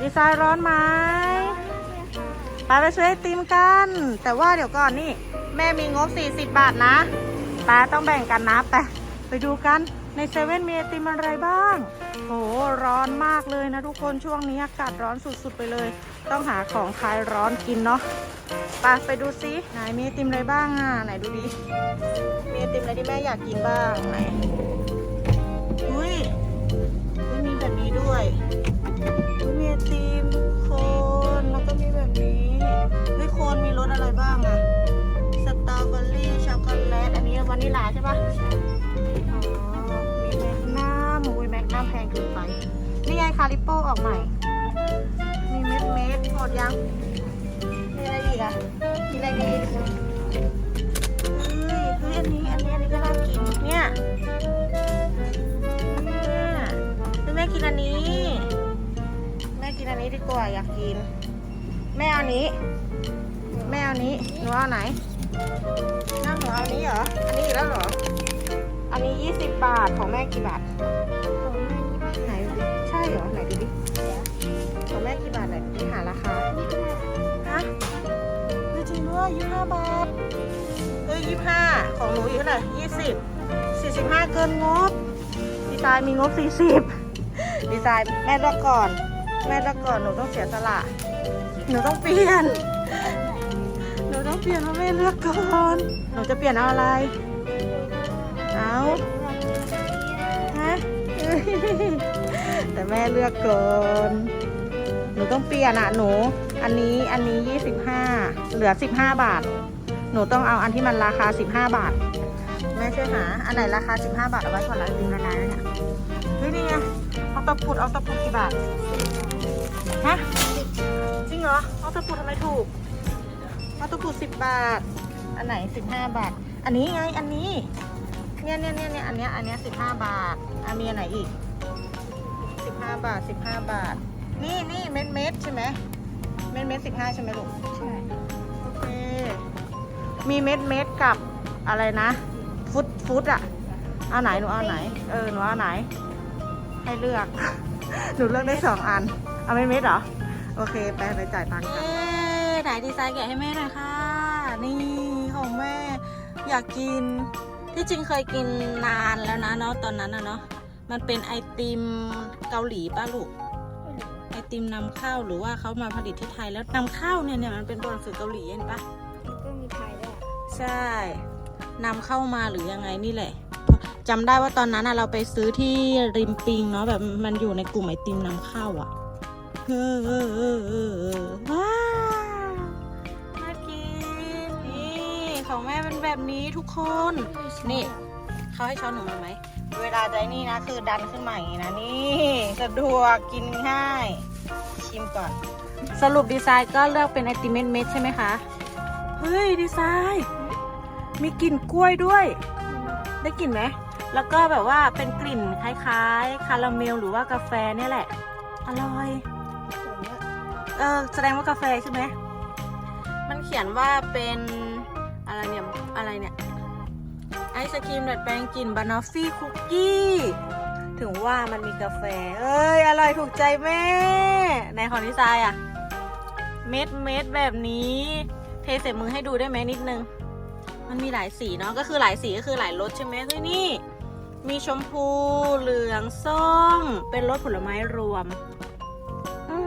ดีไซน์ร้อนไหมไปไปซื้อไอติมกัน แต่ว่าเดี๋ยวก่อนนี่ แม่มีงบ 40 บาทนะป้าต้องแบ่งกันนะไปไปดูกันในเซเว่นมีไอติมอะไรบ้าง โห ร้อนมากเลยนะทุกคนช่วงนี้อากาศร้อนสุดๆไปเลย ต้องหาของคลายร้อนกินเนาะไปไปดูซิไหนมีไอติมอะไรบ้างอะไหนดูดิมีไอติมอะไรที่แม่อยากกินบ้างไหน นิลาใช่ปะอ๋อ มีแมกนัมอุ้ยแมกนัมแพงเกินไป นี่ไงคาริโป้ออกใหม่ มีเม็ดเม็ดหมดยัง มีอะไรอีกอะมีอะไรดีเฮ้ยเฮ้ยอันนี้ อันนี้ อันนี้ก็น่ากิน เนี่ยเนี่ยเฮ้ยแม่กินอันนี้ แม่กินอันนี้ดีกว่าอยากกิน แม่เอาอันนี้ แม่เอาอันนี้ หนูเอาไหน นั่งหนูเอาอันนี้เหรอ อันนี้อีกแล้วเหรอ อันนี้ 20 บาทของแม่กี่บาทไหนดูดิใช่เหรอไหนดูดิของแม่กี่บาทไหนดูดิหาราคาฮะเฮ้ยจริงด้วยยี่ห้าบาทเฮ้ยยี่ห้าของหนูอยู่เท่าไหร่ยี่สิบสี่สิบห้าเกินงบ ดีไซน์มีงบสี่สิบดีไซน์แม่เลือกก่อน แม่เลือกก่อนหนูต้องเสียสละ หนูต้องเปลี่ยนหนู ต้องเปลี่ยนเพราะแม่เลือกก่อนหนูจะเปลี่ยนเอาอะไร เอาฮะแต่แม่เลือกก่อนหนูต้องเปลี่ยนอะหนู อันนี้อันนี้25เหลือ15บาท หนูต้องเอาอันที่มันราคา15บาทแม่ช่วยหาอันไหนราคา15บาทเอาไว้ก่อนละลืมละลายแล้เนี่ยเฮ้ยนี่ไงเอาตะปุดเอาตะปุดกี่บาทฮะจริงเหรอเอาตะปุดทำไมถูก เอาตะปุด10บาท อันไหน15บาท อันนี้ไง อันนี้ เนี่ยเนี่ยเนี่ยเนี่ยอันเนี้ย อันเนี้ย15บาทอันมีอันไหนอีก15บาท15บาท นี่นี่เม็ดเม็ดใช่ไหม เม็ดเม็ดสิบห้าใช่ไหมลูก ใช่ โอเค มีเม็ดเม็ดกับอะไรนะ ฟุตฟุตอะเอาไหนหนูเอาไหน เออหนูเอาไหน ให้เลือก หนูเลือกได้สองอัน เอาเม็ดเม็ดเหรอ โอเค ไปไปจ่ายตังค์กันไห นดีไซน์แกะให้แม่หน่อยค่ะ นี่ของแม่ อยากกิน ที่จริงเคยกินนานแล้วนะเนาะตอนนั้นอะเนาะ มันเป็นไอติมเกาหลีป้าลูก ไอติมนำเข้าหรือว่าเขามาผลิตที่ไทยแล้วนำเข้าเนี่ยเนี่ยมันเป็นตัวหนังสือเกาหลีเห็นปะก็มีไทยด้วย ใช่นำเข้ามาหรือยังไงนี่แหละจำได้ว่าตอนนั้นอะเราไปซื้อที่ริมปิงเนาะแบบมันอยู่ในกลุ่มไอติมนำเข้าอะเออเออเออเออเออว้า ของแม่เป็นแบบนี้ทุกคน นี่เขาให้ช้อนหนูมาไหม เวลาใจนี่นะคือดันขึ้นมาอย่างนี้นะนี่สะดวกกินง่าย ชิมก่อน สรุปดีไซน์ก็เลือกเป็นไอติมเม็ดๆใช่ไหมคะ เฮ้ยดีไซน์ มีกลิ่นกล้วยด้วย ได้กลิ่นไหมแล้วก็แบบว่าเป็นกลิ่นคล้ายๆ คาราเมลหรือว่ากาแฟเนี่ยแหละ อร่อย เออแสดงว่ากาแฟใช่ไหม มันเขียนว่าเป็น อะไรเนี่ย ไอศครีมดัดแปลงกลิ่นบานอฟฟี่คุกกี้ ถึงว่ามันมีกาแฟ เอ้ย อร่อยถูกใจแม่ในของดีไซน์อะเม็ดเม็ดแบบนี้ เทใส่มือให้ดูได้ไหมนิดนึง มันมีหลายสีเนาะ ก็คือหลายสีก็คือหลายรสใช่ไหมเฮ้ยนี่ มีชมพูเหลืองส้ม เป็นรสผลไม้รวม อื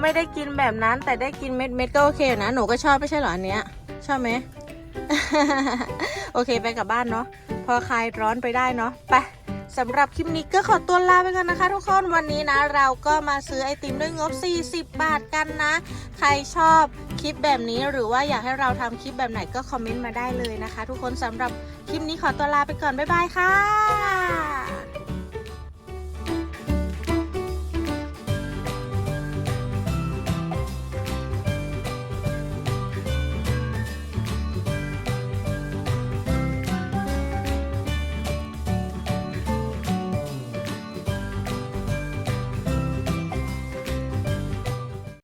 ไม่ได้กินแบบนั้นแต่ได้กินเม็ดเม็ดก็โอเคนะ หนูก็ชอบไม่ใช่เหรออันเนี้ย ชอบไหม โอเคไปกลับบ้านเนาะพอคลายร้อนไปได้เนาะไปสำหรับคลิปนี้ก็ขอตัวลาไปกันนะคะ ทุกคนวันนี้นะ เราก็มาซื้อไอติมด้วยงบ 40 บาทกันนะ ใครชอบคลิปแบบนี้หรือว่าอยากให้เราทำคลิปแบบไหนก็คอมเมนต์มาได้เลยนะคะ ทุกคนสำหรับคลิปนี้ขอตัวลาไปก่อน บ๊ายบายค่ะ